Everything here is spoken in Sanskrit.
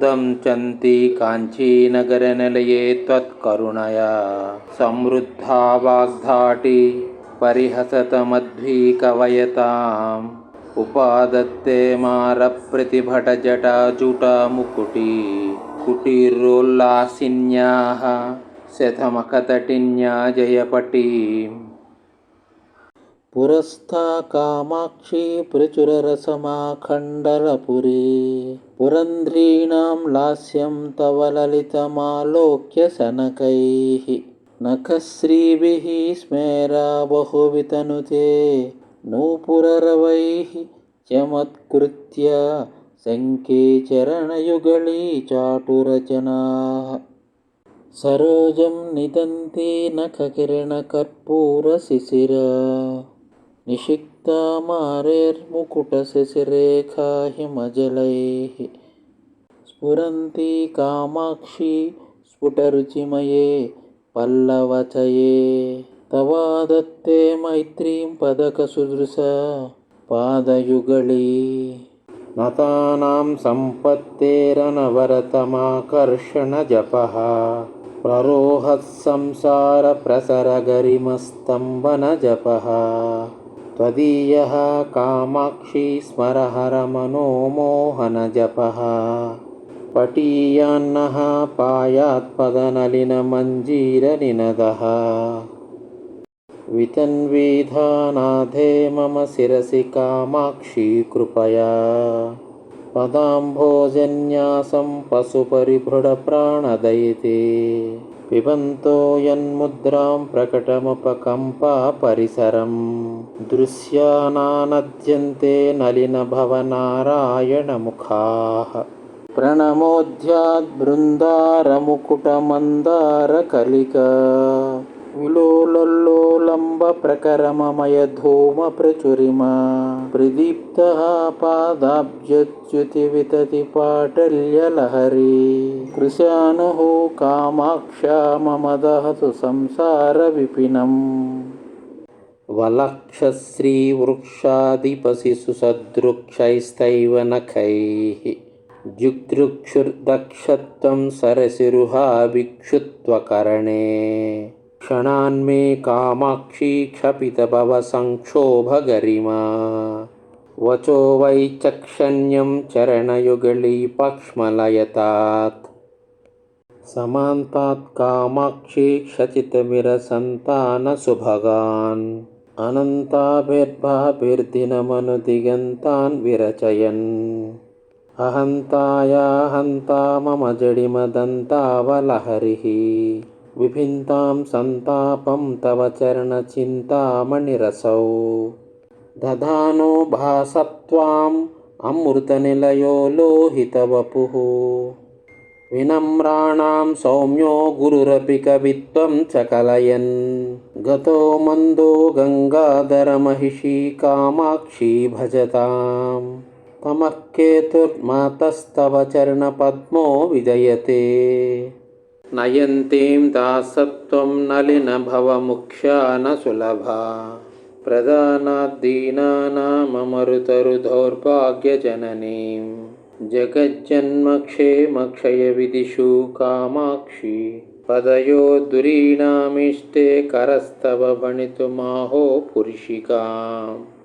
समुदञ्चन्ति काञ्चीनगरनिलये त्वत्करुणया। समृद्धा वाग्धाटी परिहसतमध्वीकवयताम् उपादत्ते मारप्रतिभटजटाजुटमुकुटी। कुटीरोल्लासिन्याः शतमखतटिन्या जयपटीम् पुरस्था कामाक्षी प्रचुररसमाखण्डलपुरी पुरन्ध्रीणां लास्यं तव ललितमालोक्य शनकैः नखश्रीभिः स्मेरा बहुवितनुते नूपुररवैः चमत्कृत्य शङ्के चरणयुगली चाटुरचनाः सरोजं निदन्ति नखकिरणकर्पूरशिशिर निषिक्तमारेर्मुकुटशिशिरेखा हिमजलैः स्फुरन्ति कामाक्षी स्फुटरुचिमये पल्लवचये तवादत्ते मैत्रीं पदकसुदृश पादयुगळी। नतानां सम्पत्तेरनवरतमाकर्षणजपः। प्ररोहत्संसारप्रसरगरिमस्तम्भनजपः त्वदीयः कामाक्षी स्मरहरमनोमोहनजपः। पटीयान्नः पायात्पदनलिनमञ्जीरनिनदः। वितन्विधानाधे मम शिरसि कामाक्षी कृपया। पदाम्भोजन्यासं पशुपरिभृढप्राणदयिते పిబంతో యన్ముద్రాం ప్రకటముపకంపా పరిసరం దృశ్యానానద్యంతే నలినభవనారాయణముఖా ప్రణమోద్యాద్బృందారముకుటమందారకలిక विलोलल्लोलम्बप्रकरममयधूमप्रचुरिमा प्रदीप्तः पादाब्जच्युतिवितति पाटल्यलहरी कृशानुः कामाक्षा दहतु संसारविपिनम् वलक्षश्रीवृक्षादिपशिशुसदृक्षैस्तैव नखैः जुगृक्षुर्दक्षत्वं सरसिरुहाभिक्षुत्वकरणे क्षणान्मे कामाक्षी क्षपितभवसंक्षोभगरिमा वचो वैचक्षण्यं चरणयुगलीपक्ष्मलयतात् समान्तात् कामाक्षी क्षचितमिरसन्तानसुभगान्। अनन्ताभिर्भाभिर्दिनमनुदिगन्तान् विरचयन्। अहन्ताया हन्ता मम जडिमदन्तावलहरिः विभिन्तां सन्तापं तव चरणचिन्तामणिरसौ। दधानो भासत्वाम् अमृतनिलयो लोहितवपुः। विनम्राणां सौम्यो गुरुरपि कवित्वं च कलयन्। गतो मन्दो गङ्गाधरमहिषी कामाक्षी भजताम्। तमः केतुर्मातस्तव चरणपद्मो विजयते नयन्तीं दासत्वं नलिनभवमुख्या न सुलभा प्रदानाद्दीनानाममरुतरुदौर्भाग्यजननीं जगज्जन्मक्षेमक्षयविदिषु कामाक्षी। पदयो दुरीणामिष्टे करस्तव भणितुमाहो पुरुषिकाम्